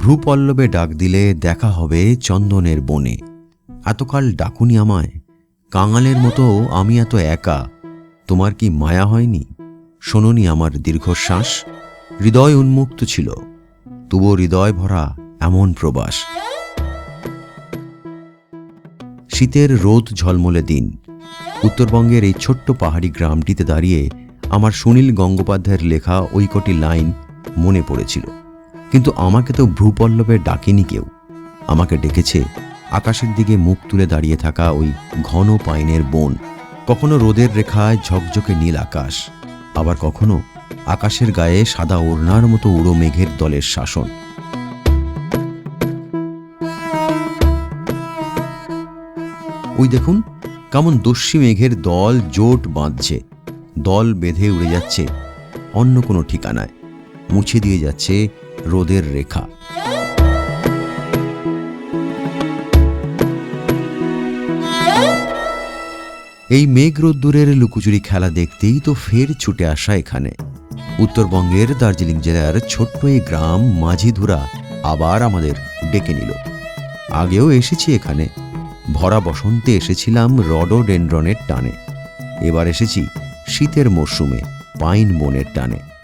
ভ্রুপল্লবে ডাক দিলে দেখা হবে চন্দনের বনে। এতকাল ডাকুনি আমায়, কাঙালের মতো আমি এত একা, তোমার কি মায়া হয়নি? শোনোনি আমার দীর্ঘশ্বাস, হৃদয় উন্মুক্ত ছিল, তবুও হৃদয় ভরা এমন প্রবাস। শীতের রোদ ঝলমলে দিন, উত্তরবঙ্গের এই ছোট্ট পাহাড়ি গ্রামটিতে দাঁড়িয়ে আমার সুনীল গঙ্গোপাধ্যায়ের লেখা ওই কটি লাইন মনে পড়েছিল। কিন্তু আমাকে তো ভ্রুপল্লবে ডাকেনি কেউ। আমাকে ডেকেছে আকাশের দিকে মুখ তুলে দাঁড়িয়ে থাকা ওই ঘন পাইনের বন, কখনো রোদের রেখায় ঝকঝকে নীল আকাশ, আবার কখনো আকাশের গায়ে সাদা ওড়নার মতো উড়ো মেঘের দলের শাসন। ওই দেখুন কেমন দস্যি মেঘের দল জোট বাঁধছে, দল বেঁধে উড়ে যাচ্ছে অন্য কোনো ঠিকানায়। মুছে দিয়ে যাচ্ছে রোদের রেখা। এই মেঘ রোদ্দুরের লুকোচুরি খেলা দেখতেই তো ফের ছুটে আসা এখানে। উত্তরবঙ্গের দার্জিলিং জেলার ছোট্ট এই গ্রাম মাঝিধুরা আবার আমাদের ডেকে নিল। আগেও এসেছি এখানে। ভরা বসন্তে এসেছিলাম রডোডেন্ড্রনের টানে। এবার এসেছি শীতের মরশুমে পাইন বনের টানে।